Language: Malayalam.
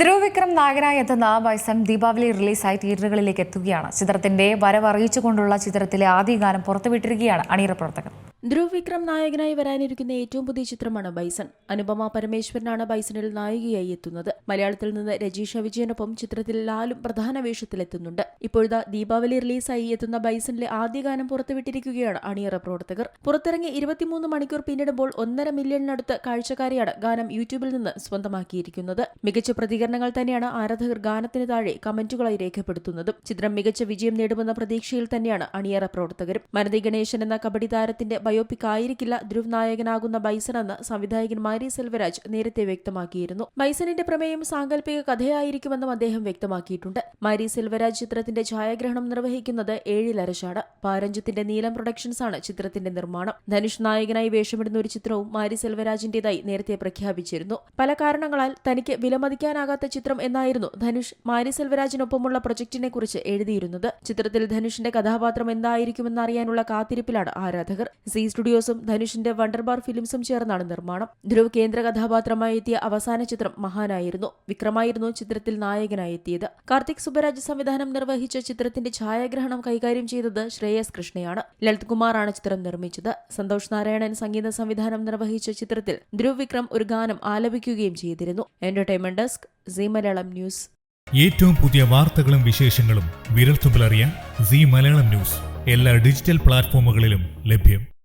ധ്രുവ് വിക്രം നായകനായി എത്തുന്ന ദീപാവലി റിലീസായി തിയേറ്ററുകളിലേക്ക് എത്തുകയാണ്. ചിത്രത്തിന്റെ വരവറിയിച്ചുകൊണ്ടുള്ള ചിത്രത്തിലെ ആദ്യ ഗാനം പുറത്തുവിട്ടിരിക്കുകയാണ് അണിയറ പ്രവർത്തകർ ധ്രുവ് വിക്രം നായകനായി വരാനിരിക്കുന്ന ഏറ്റവും പുതിയ ചിത്രമാണ് ബൈസൺ. അനുപമ പരമേശ്വരനാണ് ബൈസണിൽ നായികയായി എത്തുന്നത്. മലയാളത്തിൽ നിന്ന് രജീഷ വിജയനൊപ്പം ചിത്രത്തിൽ ലാലും പ്രധാന വേഷത്തിലെത്തുന്നുണ്ട് ഇപ്പോഴത്തെ ദീപാവലി റിലീസായി എത്തുന്ന ബൈസണിലെ ആദ്യ ഗാനം പുറത്തുവിട്ടിരിക്കുകയാണ് അണിയറ പ്രവർത്തകർ. പുറത്തിറങ്ങി ഇരുപത്തിമൂന്ന് മണിക്കൂർ പിന്നിടുമ്പോൾ ഒന്നര മില്യണിനടുത്ത് കാഴ്ചക്കാരെയാണ് ഗാനം യൂട്യൂബിൽ നിന്ന് സ്വന്തമാക്കിയിരിക്കുന്നത്. മികച്ച പ്രതികരണങ്ങൾ തന്നെയാണ് ആരാധകർ ഗാനത്തിന് താഴെ കമന്റുകളായി രേഖപ്പെടുത്തുന്നത്. ചിത്രം മികച്ച വിജയം നേടുമെന്ന പ്രതീക്ഷയിൽ തന്നെയാണ് അണിയറ പ്രവർത്തകരും. മനതി ഗണേശൻ എന്ന കബഡി താരത്തിന്റെ ബയോപിക് ആയിരിക്കില്ല ധ്രുവ് നായകനാകുന്ന ബൈസനെന്ന് സംവിധായകൻ മാരി സെൽവരാജ് നേരത്തെ വ്യക്തമാക്കിയിരുന്നു. ബൈസണിന്റെ പ്രമേയം സാങ്കല്പിക കഥയായിരിക്കുമെന്നും അദ്ദേഹം വ്യക്തമാക്കിയിട്ടുണ്ട്. മാരി സെൽവരാജ് ചിത്രത്തിന്റെ ഛായാഗ്രഹണം നിർവഹിക്കുന്നത് ഏഴിലരശാണ്. പാരഞ്ചത്തിന്റെ നീലം പ്രൊഡക്ഷൻസ് ആണ് ചിത്രത്തിന്റെ നിർമ്മാണം. ധനുഷ് നായകനായി വേഷമിടുന്ന ഒരു ചിത്രവും മാരി സെൽവരാജിന്റേതായി നേരത്തെ പ്രഖ്യാപിച്ചിരുന്നു. പല കാരണങ്ങളാൽ തനിക്ക് വിലമതിക്കാനാകാത്ത ചിത്രം എന്നായിരുന്നു ധനുഷ് മാരി സെൽവരാജിനൊപ്പമുള്ള പ്രൊജക്ടിനെ കുറിച്ച് എഴുതിയിരുന്നത്. ചിത്രത്തിൽ ധനുഷിന്റെ കഥാപാത്രം എന്തായിരിക്കുമെന്നറിയാനുള്ള കാത്തിരിപ്പിലാണ് ആരാധകർ. സി സ്റ്റുഡിയോസും ധനുഷിന്റെ വണ്ടർബാർ ഫിലിംസും ചേർന്നാണ് നിർമ്മാണം. ധ്രുവ് കേന്ദ്ര കഥാപാത്രമായി എത്തിയ അവസാന ചിത്രം മഹാനായിരുന്നു. വിക്രമായിരുന്നു ചിത്രത്തിൽ നായകനായി എത്തിയത്. കാർത്തിക് സുബരാജ് സംവിധാനം നിർവഹിച്ച ചിത്രത്തിന്റെ ഛായാഗ്രഹണം കൈകാര്യം ചെയ്തത് ശ്രേയസ് കൃഷ്ണയാണ്. ലളിത് കുമാറാണ് ചിത്രം നിർമ്മിച്ചത്. സന്തോഷ് നാരായണൻ സംഗീത സംവിധാനം നിർവഹിച്ച ചിത്രത്തിൽ ധ്രുവ് വിക്രം ഒരു ഗാനം ആലപിക്കുകയും ചെയ്തിരുന്നു. Entertainment desk Zee Malayalam news. ഏറ്റവും പുതിയ വാർത്തകളും വിശേഷങ്ങളും വിരൽത്തുമ്പിലറിയാൻ സി മലയാളം ന്യൂസ്. എല്ലാ ഡിജിറ്റൽ പ്ലാറ്റ്ഫോമുകളിലും ലഭ്യം.